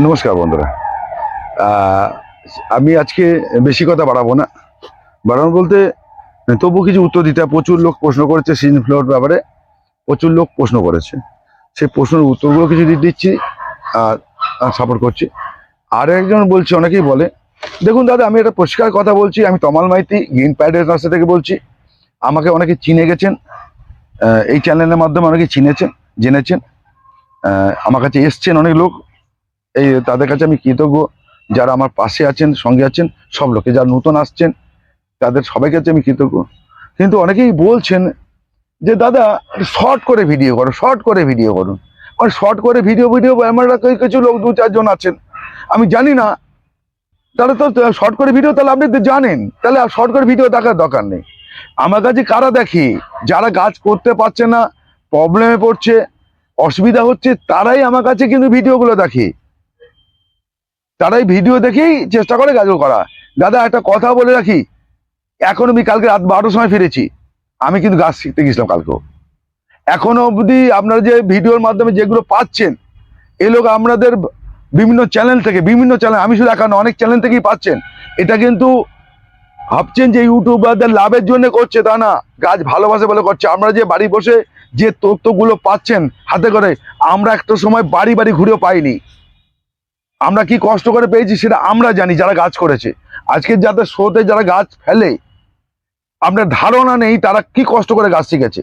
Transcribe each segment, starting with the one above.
নমস্কার বন্ধুরা। আমি আজকে বেশি কথা বাড়াবো না। বাড়ানো বলতে, তবু কিছু উত্তর দিতে। প্রচুর লোক প্রশ্ন করেছে সিজন ফ্লোর ব্যাপারে। প্রচুর লোক প্রশ্ন করেছে। সেই প্রশ্নের উত্তরগুলো কিছু দিচ্ছি আর সাপোর্ট করছি। আর একজন বলছে, অনেকেই বলে, দেখুন দাদা, আমি একটা পরিষ্কার কথা বলছি। আমি তমাল মাইতি, গ্রিন প্যাডের রাস্তা থেকে বলছি। আমাকে অনেকে চিনে গেছেন। এই চ্যানেলের মাধ্যমে অনেকে চিনেছেন, জেনেছেন। আমার কাছে এসছেন অনেক লোক। এই তাদের কাছে আমি কৃতজ্ঞ। যারা আমার পাশে আছেন, সঙ্গে আছেন, সব লোকে যারা নতুন আসছেন, তাদের সবাই কাছে আমি কৃতজ্ঞ। কিন্তু অনেকেই বলছেন যে, দাদা শর্ট করে ভিডিও করো শর্ট করে ভিডিও করুন আর শর্ট করে ভিডিও ভিডিও আমরা কিছু লোক দু, চারজন আছেন। আমি জানি না, তাহলে তো শর্ট করে ভিডিও তাহলে আপনি জানেন। তাহলে আর শর্ট করে ভিডিও দেখার দরকার নেই। আমার কাছে কারা দেখি? যারা কাজ করতে পারছে না প্রবলেমে পড়ছে, অসুবিধা হচ্ছে, তারাই আমার কাছে কিন্তু ভিডিওগুলো দেখে। তারাই ভিডিও দেখেই চেষ্টা করে গাজল করা। দাদা, একটা কথা বলে রাখি। এখন আমি কালকে রাত বারোটার সময় ফিরেছি। আমি কিন্তু গাছ শিখতে গেছিলাম কালকেও। এখনও অবধি আপনারা যে ভিডিওর মাধ্যমে যেগুলো পাচ্ছেন, এ লোক আপনাদের বিভিন্ন চ্যানেল থেকে, বিভিন্ন চ্যানেল, আমি শুধু এখন অনেক চ্যানেল থেকেই পাচ্ছেন। এটা কিন্তু ভাবছেন যে ইউটিউবারদের লাভের জন্য করছে তা না। গাছ ভালোবাসে বলে করছে। আমরা যে বাড়ি বসে যে তথ্যগুলো পাচ্ছেন হাতে করে, আমরা একটা সময় বাড়ি বাড়ি ঘুরেও পাইনি। আমরা কি কষ্ট করে পেয়েছি সেটা আমরা জানি যারা গাছ করেছে। আজকে যাদের শোতে যারা গাছ ফেলে, আপনার ধারণা নেই তারা কি কষ্ট করে গাছ শিখেছে।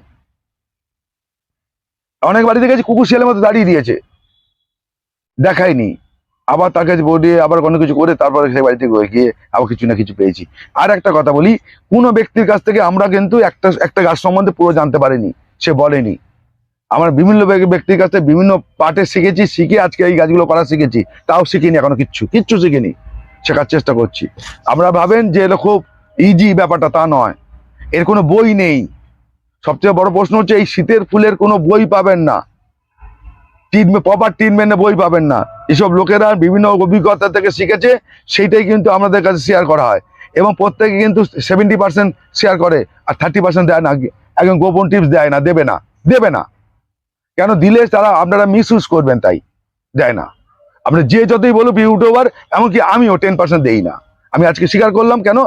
অনেক বাড়িতে গেছি কুকুর শিয়ালের মতো দাঁড়িয়ে দিয়েছে। দেখায়নি। আবার তার কাছে বলিয়ে আবার কোনো কিছু করে তারপরে সেই বাড়িতে গিয়ে আবার কিছু না কিছু পেয়েছি। আর একটা কথা বলি, কোনো ব্যক্তির কাছ থেকে আমরা কিন্তু একটা একটা গাছ সম্বন্ধে পুরো জানতে পারিনি, সে বলেনি। আমরা বিভিন্ন ব্যক্তির কাছে বিভিন্ন পার্টে শিখেছি, শিখে আজকে এই গাছগুলো করা শিখেছি। তাও শিখিনি, এখনও কিচ্ছু কিচ্ছু শিখিনি। শেখার চেষ্টা করছি। আমরা ভাবেন যে এটা খুব ইজি ব্যাপারটা, তা নয়। এর কোনো বই নেই। সবচেয়ে বড় প্রশ্ন হচ্ছে, এই শীতের ফুলের কোনো বই পাবেন না। ট্রিটমেন্ট প্রপার ট্রিটমেন্টে বই পাবেন না। এসব লোকেরা বিভিন্ন অভিজ্ঞতা থেকে শিখেছে, সেইটাই কিন্তু আমাদের কাছে শেয়ার করা হয়। এবং প্রত্যেকে কিন্তু সেভেন্টি পার্সেন্ট শেয়ার করে, আর থার্টি পার্সেন্ট দেয় না একদম গোপন টিপস দেয় না, দেবে না দেবে না। কেন দিলে তারা আপনারা মিস করবেন তাই? দেয় না। আপনি যে যতই বলুক ইউটিউবার এমনকি আমিও টেন পার্সেন্ট দেই না। আমি আজকে স্বীকার করলাম কেন?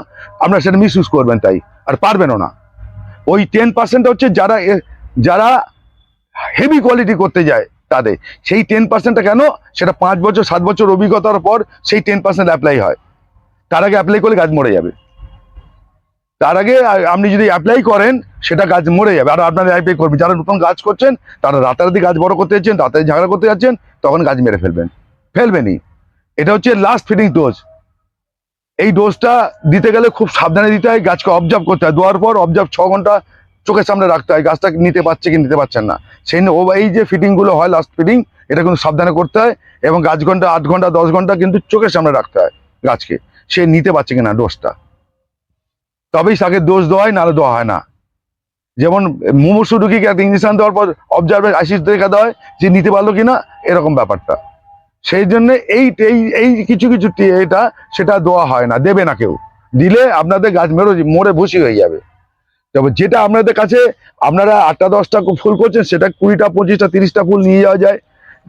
আপনারা সেটা মিস করবেন তাই, আর পারবেনও না। ওই টেন পার্সেন্ট হচ্ছে যারা যারা হেভি কোয়ালিটি করতে যায় তাদের। সেই টেন পার্সেন্টটা কেন? সেটা পাঁচ বছর, সাত বছর অভিজ্ঞতার পর সেই টেন পার্সেন্ট অ্যাপ্লাই হয়। তার আগে অ্যাপ্লাই করলে গাছ মরে যাবে। তার আগে আপনি যদি অ্যাপ্লাই করেন, সেটা গাছ মরে যাবে। আর আপনারা অ্যাপ্লাই করবেন যারা নতুন গাছ করছেন, তারা রাতারাতি গাছ বড় করতে যাচ্ছেন তাড়াতাড়ি ঝাগড়া করতে যাচ্ছেন, তখন গাছ মেরে ফেলবেন। ফেলবেনই। এটা হচ্ছে লাস্ট ফিডিং ডোজ এই ডোজটা দিতে গেলে খুব সাবধানে দিতে হয়, গাছকে অবজার্ভ করতে হয়। দেওয়ার পর অবজার্ভ ছ ঘণ্টা চোখের সামনে রাখতে হয়। গাছটা নিতে পারছে কি নিতে পারছেন না। সেই ও এই যে ফিটিংগুলো হয় লাস্ট ফিটিং এটা কিন্তু সাবধানে করতে হয় এবং গাছ ঘণ্টা আট ঘণ্টা, দশ ঘণ্টা কিন্তু চোখের সামনে রাখতে হয় গাছকে। সে নিতে পারছে কিনা ডোজটা তবেই তাকে দোষ দেওয়া হয় নাহলে দেওয়া হয় না। যেমন মুমূর্ষু রুগীকে একটা ইঞ্জেকশন দেওয়ার পর অবজার্ভের আইসিস দেখা দেওয়া হয়, যে নিতে পারল কিনা, এরকম ব্যাপারটা। সেই জন্য এই এই এই কিছু কিছু এটা, সেটা দেওয়া হয় না, দেবে না কেউ। দিলে আপনাদের গাছ মেরো, মরে ভুসি হয়ে যাবে। তবে যেটা আপনাদের কাছে, আপনারা আটটা, দশটা ফুল করছেন, সেটা কুড়িটা, পঁচিশটা, তিরিশটা ফুল নিয়ে যাওয়া যায়।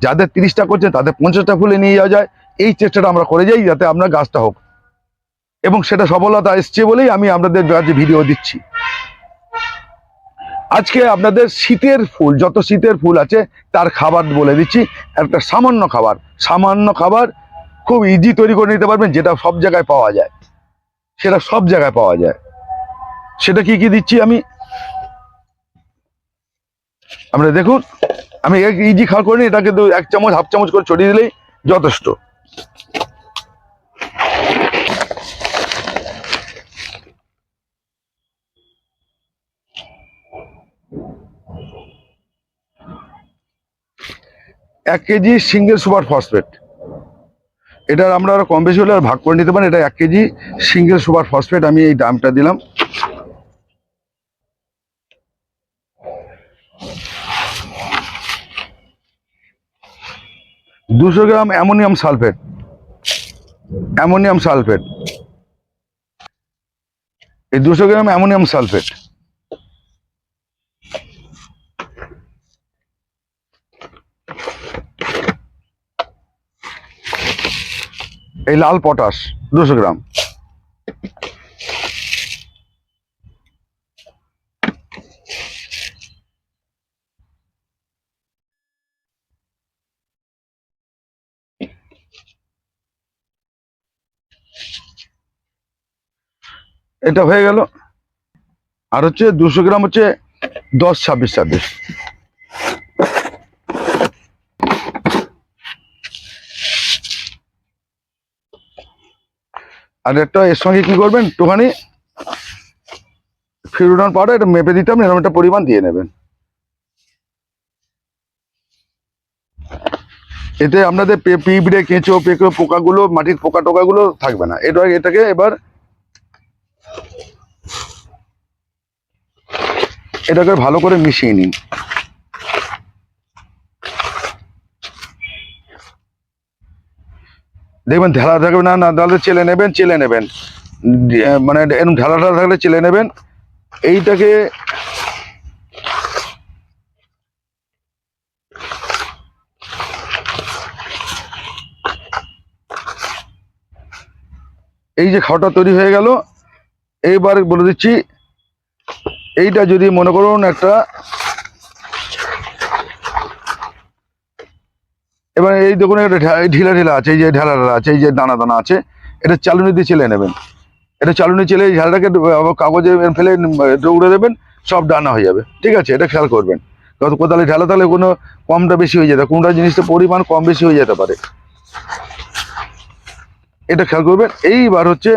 যাদের তিরিশটা করছেন, তাদের পঞ্চাশটা ফুলে নিয়ে যাওয়া যায়। এই চেষ্টাটা আমরা করে যাই, যাতে আপনার গাছটা হোক। এবং সেটা সফলতা এসছে বলেই আমি আপনাদের কাছে ভিডিও দিচ্ছি। আজকে আপনাদের শীতের ফুল, যত শীতের ফুল আছে, তার খাবার বলে দিচ্ছি। একটা সামান্য খাবার সামান্য খাবার খুব ইজি তৈরি করে নিতে পারবেন, যেটা সব জায়গায় পাওয়া যায়। সেটা সব জায়গায় পাওয়া যায়। সেটা কি কি দিচ্ছি আমি? আমরা দেখুন, আমি ইজি খাওয়া করিনি এটাকে এক চামচ হাফ চামচ করে ছড়িয়ে দিলেই যথেষ্ট। এক কেজি সিঙ্গেল সুপার ফসফেট। এটার আমরা আরও কম বেশি হলে আর ভাগ করে নিতে পারেন। এটা এক কেজি সিঙ্গেল সুপার ফসফেট আমি এই দামটা দিলাম। দুশো gram ammonium sulphate. Ammonium sulphate. এই দুশো গ্রাম অ্যামোনিয়াম সালফেট। এই লাল পটাশ, দুশো গ্রাম। এটা হয়ে গেল। আর হচ্ছে দুশো গ্রাম হচ্ছে দশ ছাব্বিশ ছাব্বিশ। আর একটা এর সঙ্গে কি করবেন? একটুখানি ফিরুডন পাউডার এটা মেপে দিতাম এরকম একটা পরিমাণ দিয়ে নেবেন। এতে আপনাদের পিঁপড়ে, কেঁচো পেঁকো পোকাগুলো, মাটির পোকা টোকাগুলো থাকবে না। এটা এটাকে এবার এটাকে ভালো করে মিশিয়ে নিন। দেখবেন ঢেলা থাকবে, না না, তাহলে চেলে নেবেন চেলে নেবেন। মানে এরকম ঢেলা ঢালা থাকলে চেলে নেবেন। এইটাকে এই যে খাওয়াটা তৈরি হয়ে গেল, এইবার বলে দিচ্ছি, এইটা যদি মনে করুন একটা এবার এই দেখুন এটা ঢিলা ঢিলা আছে, এই যে ঢেলা ঢেলা আছে, এই যে দানা দানা আছে, এটা চালুনি দিয়ে চেলে নেবেন। এটা চালুনি চেলে এই ঝালটাকে কাগজে ফেলে দৌড়ে দেবেন, সব ডানা হয়ে যাবে। ঠিক আছে? এটা খেয়াল করবেন। কত কোদালে ঢালা, তাহলে কোনো কমটা বেশি হয়ে যেতে কোনটা জিনিসটা পরিমাণ কম বেশি হয়ে যেতে পারে। এটা খেয়াল করবেন। এইবার হচ্ছে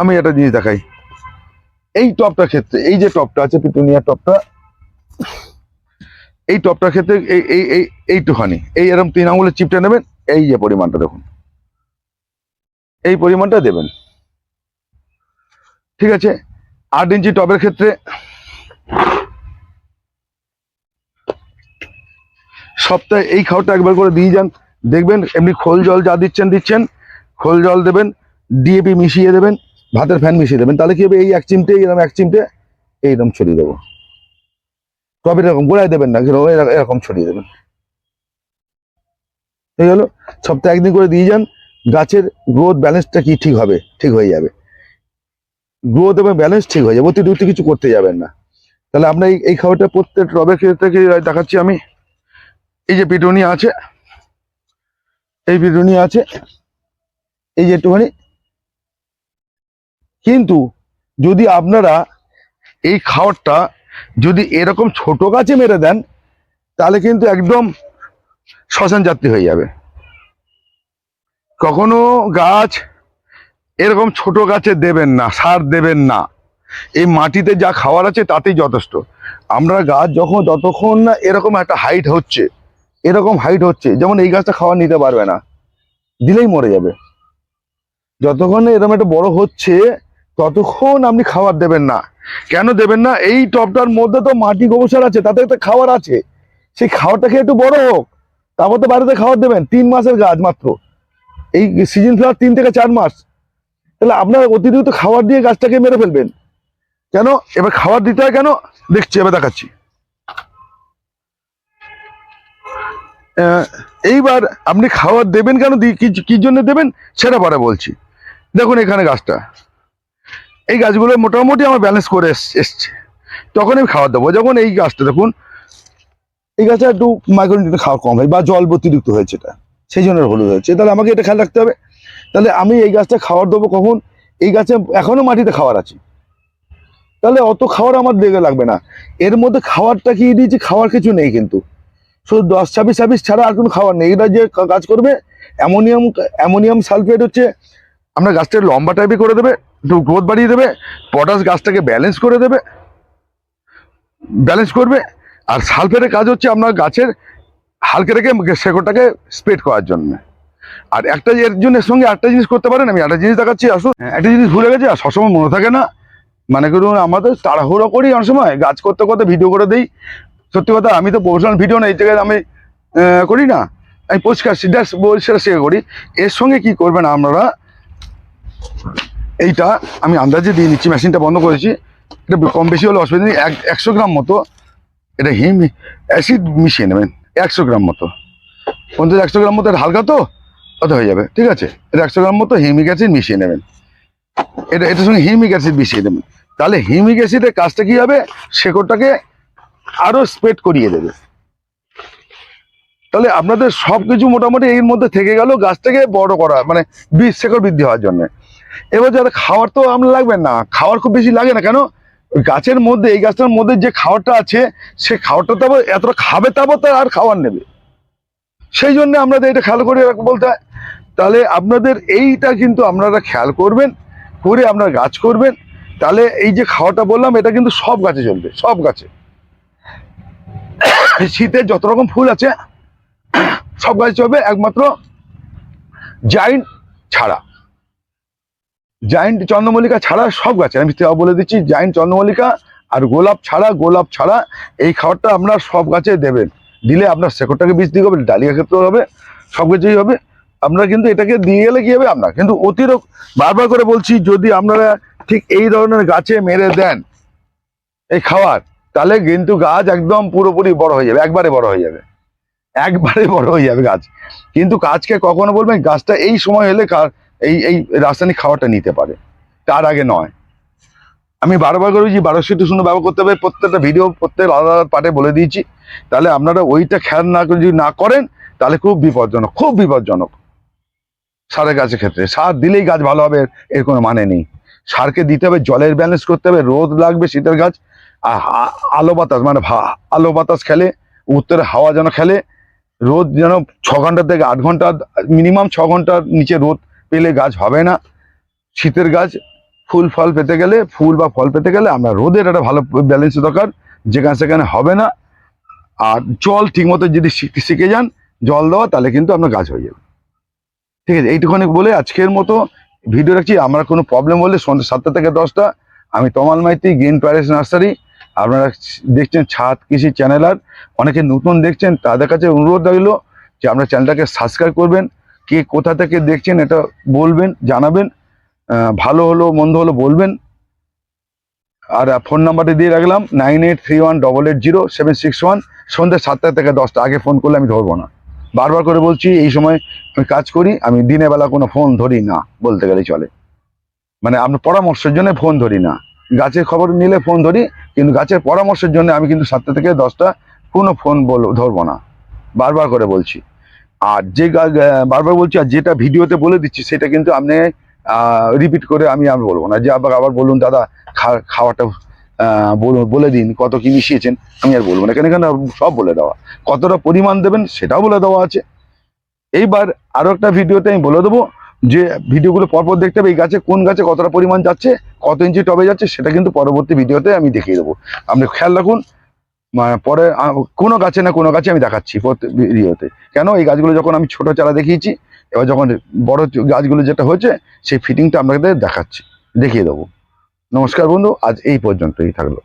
আমি একটা জিনিস দেখাই। এই টপটার ক্ষেত্রে এই যে টপটা আছে পিটুনিয়া টপটা এই টপটার ক্ষেত্রে এই এই এই, এইটুখানি। এই এরকম তিন আঙুলের চিপটা নেবেন, এই যে পরিমাণটা দেখুন। এই পরিমাণটা দেবেন। ঠিক আছে? আট ইঞ্চি টবের ক্ষেত্রে সপ্তাহে এই খাওয়াটা একবার করে দিয়ে যান। দেখবেন এমনি খোল জল যা দিচ্ছেন দিচ্ছেন। খোল জল দেবেন ডিএপি মিশিয়ে দেবেন, ভাতের ফ্যান মিশিয়ে দেবেন। তাহলে কি হবে? এই এক চিমটে এরকম এক চিমটে এইরকম ছড়িয়ে দেবো। তবে এরকম গোড়ায় দেবেন না, এরকম, এরকম- ছড়িয়ে দেবেন। হয়ে গেল সপ্তাহে একদিন করে দিয়ে যান, গাছের গ্রোথ ব্যালেন্সটা কি ঠিক হবে? ঠিক হয়ে যাবে। গ্রোথ এবং ব্যালেন্স ঠিক হয়ে যাবে অতিরিক্ত কিছু করতে যাবেন না। তাহলে আমরা এই এই খাবারটা প্রত্যেক রবের ক্ষেত্রে দেখাচ্ছি আমি। এই যে পিটুনি আছে, এই পিটুনি আছে, এই যে একটুখানি। কিন্তু যদি আপনারা এই খাওয়ারটা যদি এরকম ছোট গাছে মেরে দেন, তাহলে কিন্তু একদম শ্মশান যাত্রী হয়ে যাবে। কখনো গাছ এরকম ছোট গাছে দেবেন না, সার দেবেন না। এই মাটিতে যা খাওয়ার আছে তাতেই যথেষ্ট। আমরা গাছ যখন যতক্ষণ না এরকম একটা হাইট হচ্ছে, এরকম হাইট হচ্ছে, যেমন এই গাছটা খাওয়ার নিতে পারবে না, দিলেই মরে যাবে। যতক্ষণ এরকম একটা বড় হচ্ছে ততক্ষণ আপনি খাবার দেবেন না। কেন দেবেন না? এই টবটার মধ্যে তো মাটি গোবর সার আছে, তাতে একটা খাবার আছে। সেই খাবারটা খেয়ে একটু বড় হোক, তারপর তো বাড়িতে খাবার দেবেন, তিন মাসের গাছ মাত্র। এই সিজন ফ্লাওয়ার তিন থেকে চার মাস। তাহলে আপনার অতিরিক্ত খাবার দিয়ে গাছটাকে মেরে ফেলবেন। কেন? এবার খাবার দিতে হয় কেন? দেখছি, এবার দেখাচ্ছি। এইবার আপনি খাবার দেবেন কেন? কি জন্য দেবেন? সেটা পরে বলছি। দেখুন এখানে গাছটা। এই গাছগুলো মোটামুটি আমার ব্যালেন্স করে এস- এসছে। তখন আমি খাবার দেবো। যখন এই গাছটা দেখুন, এই গাছটা একটু মাইক্রোনিউট্রিয়েন্ট খাওয়া কম হয় বা জল অতিরিক্ত হয়েছে এটা সেই জন্য হলুদ হয়েছে। তাহলে আমাকে এটা খেয়াল রাখতে হবে। তাহলে আমি এই গাছটা খাবার দেবো কখন? এই গাছে এখনও মাটিতে খাবার আছে। তাহলে অত খাবার আমার লেগে লাগবে না। এর মধ্যে খাবারটা কি দিয়েছি খাওয়ার কিছু নেই কিন্তু। শুধু দশ, ছাব্বিশ ছাব্বিশ ছাড়া আর কোনো খাবার নেই। এটা যে কাজ করবে, অ্যামোনিয়াম অ্যামোনিয়াম সালফেট হচ্ছে আমরা গাছটা লম্বা টাইপে করে দেবে একটু গ্রোথ বাড়িয়ে দেবে পটাশ গাছটাকে ব্যালেন্স করে দেবে ব্যালেন্স করবে আর সালফেটের কাজ হচ্ছে আপনার গাছের হালকা রেখে শেকড়টাকে স্প্রেড করার জন্য। আর একটা এর জন্য সঙ্গে একটা জিনিস করতে পারেন আমি একটা জিনিস দেখাচ্ছি আসুন। হ্যাঁ, একটা জিনিস ভুলে গেছে আর সবসময় মনে থাকে না মানে করুন আমাদের তাড়াহুড়ো করি অনেক সময় গাছ করতে করতে ভিডিও করে দিই। সত্যি কথা আমি তো প্রফেশনাল ভিডিও না এই জায়গায় আমি করি না। আমি পরিষ্কার সিধা পরিষ্কার শেখা করি। এর সঙ্গে কি করবেন আপনারা? এইটা আমি আন্দাজে দিয়ে নিচ্ছি, মেশিনটা বন্ধ করেছি। এটা কম বেশি হলে অসুবিধা নেই, এক একশো গ্রাম মতো এটা হিম অ্যাসিড মিশিয়ে নেবেন, একশো গ্রাম মতো। পঞ্চাশ একশো গ্রাম মতো হালকা তো কত হয়ে যাবে, ঠিক আছে? এটা একশো গ্রাম মতো হিমিক অ্যাসিড মিশিয়ে নেবেন। এটা এটার সঙ্গে হিমিক অ্যাসিড মিশিয়ে দেবেন। তাহলে হিমিক অ্যাসিডের কাজটা কি হবে? শেকড়টাকে আরও স্প্রেড করিয়ে দেবে। তাহলে আপনাদের সবকিছু মোটামুটি এর মধ্যে থেকে গেল, গাছটাকে বড় করা মানে বীজ শেকড় বৃদ্ধি হওয়ার জন্য। এবার যারা খাওয়ার তো আপনার লাগবে না, খাওয়ার খুব বেশি লাগে না, কেন? গাছের মধ্যে, এই গাছটার মধ্যে যে খাওয়ারটা আছে, সে খাওয়ারটা তো আবার এতটা খাবে, তারপর তার আর খাওয়ার নেবে। সেই জন্য আপনাদের এটা খেয়াল করে বলতে হয় তাহলে আপনাদের এইটা কিন্তু আপনারা খেয়াল করবেন, করে আপনারা গাছ করবেন, তাহলে এই যে খাওয়াটা বললাম, এটা কিন্তু সব গাছে চলবে, সব গাছে। শীতে যত রকম ফুল আছে, সব গাছে চলবে, একমাত্র জাইন্ট ছাড়া। জাইন্ট চন্দ্রমল্লিকা ছাড়া সব গাছে, আমি বলে দিচ্ছি জাইন্ট চন্দ্রমল্লিকা আর গোলাপ ছাড়া গোলাপ ছাড়া এই খাবারটা আপনার সব গাছে দেবেন। দিলে আপনার শেকড়টাকে বীজ দিয়ে হবে, ডালিয়া ক্ষেত্রেও হবে, সব কিছুই হবে। আপনারা কিন্তু এটাকে দিয়ে গেলে কি হবে আপনার? কিন্তু অতিরিক্ত, বারবার করে বলছি, যদি আপনারা ঠিক এই ধরনের গাছে মেরে দেন এই খাবার, তাহলে কিন্তু গাছ একদম পুরোপুরি বড় হয়ে যাবে, একবারে বড় হয়ে যাবে। একবারে বড় হয়ে যাবে গাছ। কিন্তু গাছকে কখনো বলবেন, গাছটা এই সময় হলে এই এই রাসায়নিক খাবারটা নিতে পারে। তার আগে নয়। আমি বারবার করে বলছি বারোশো টু শূন্য ব্যবহার করতে হবে, প্রত্যেকটা ভিডিও প্রত্যেক আলাদা আলাদা পার্টে বলে দিয়েছি। তাহলে আপনারা ওইটা খেয়াল না করে যদি না করেন, তাহলে খুব বিপজ্জনক খুব বিপজ্জনক। সারের গাছের ক্ষেত্রে, সার দিলেই গাছ ভালো হবে, এর কোনো মানে নেই। সারকে দিতে হবে, জলের ব্যালেন্স করতে হবে, রোদ লাগবে, শীতের গাছ, আর আলো বাতাস মানে আলো বাতাস খেলে, উত্তরে হাওয়া যেন খেলে, রোদ যেন ছ ঘণ্টা থেকে আট ঘণ্টা মিনিমাম ছ ঘণ্টার নিচে রোদ পেলে গাছ হবে না। শীতের গাছ ফুল ফল পেতে গেলে, ফুল বা ফল পেতে গেলে আমরা রোদের একটা ভালো ব্যালেন্স দরকার, যেখানে সেখানে হবে না। আর জল ঠিকমতো যদি শিখ- যান, জল দেওয়া, তাহলে কিন্তু আপনার গাছ হয়ে যাবে। ঠিক আছে, এইটুখানি বলে আজকের মতো ভিডিও রাখছি। আমার কোনো প্রবলেম হলে সন্ধ্যে সাতটা থেকে দশটা। আমি Tamal Maiti, green Paris nursery. আপনারা দেখছেন ছাদ কৃষি চ্যানেল আর। অনেকে নতুন দেখছেন, তাদের কাছে অনুরোধ রইল যে আপনার চ্যানেলটাকে সাবস্ক্রাইব করবেন। কে কোথা থেকে দেখছেন এটা বলবেন, জানাবেন ভালো হলো, মন্দ হলো বলবেন। আর ফোন নাম্বারটা দিয়ে রাখলাম, nine eight three one double eight zero seven six one. সন্ধ্যে সাতটা থেকে দশটা, আগে ফোন করলে আমি ধরবো না। বারবার করে বলছি, এই সময় আমি কাজ করি, আমি দিনের বেলা কোনো ফোন ধরি না, বলতে গেলে চলে। মানে আপনার পরামর্শের জন্য ফোন ধরি না। গাছের খবর নিলে ফোন ধরি, কিন্তু গাছের পরামর্শের জন্য আমি কিন্তু সাতটা থেকে দশটা কোনো ফোন বল, ধরবো না। বারবার করে বলছি। আর যে বারবার বলছি, আর যেটা ভিডিওতে বলে দিচ্ছি, সেটা কিন্তু আপনি রিপিট করে আমি আর বলব না। যে আবার আবার বলুন, দাদা খাওয়াটা বলে দিন, কত কি মিশিয়েছেন? আমি আর বলব না। কেন কেন, সব বলে দেওয়া। কতটা পরিমাণ দেবেন, সেটাও বলে দেওয়া আছে। এইবার আরও একটা ভিডিওতে আমি বলে দেবো, যে ভিডিওগুলো পরপর দেখতে হবে, এই গাছে কোন গাছে কতটা পরিমাণ যাচ্ছে, কত ইঞ্চি টবে যাচ্ছে, সেটা কিন্তু পরবর্তী ভিডিওতে আমি দেখিয়ে দেবো। আপনি খেয়াল রাখুন পরে কোনো গাছে না কোনো গাছে আমি দেখাচ্ছি ভিডিওতে কেন? এই গাছগুলো যখন আমি ছোট চারা দেখিয়েছি, এবার যখন বড় গাছগুলো যেটা হয়েছে, সেই ফিটিংটা আপনাদের দেখাচ্ছি। দেখিয়ে দেবো। নমস্কার বন্ধু, আজ এই পর্যন্তই থাকল।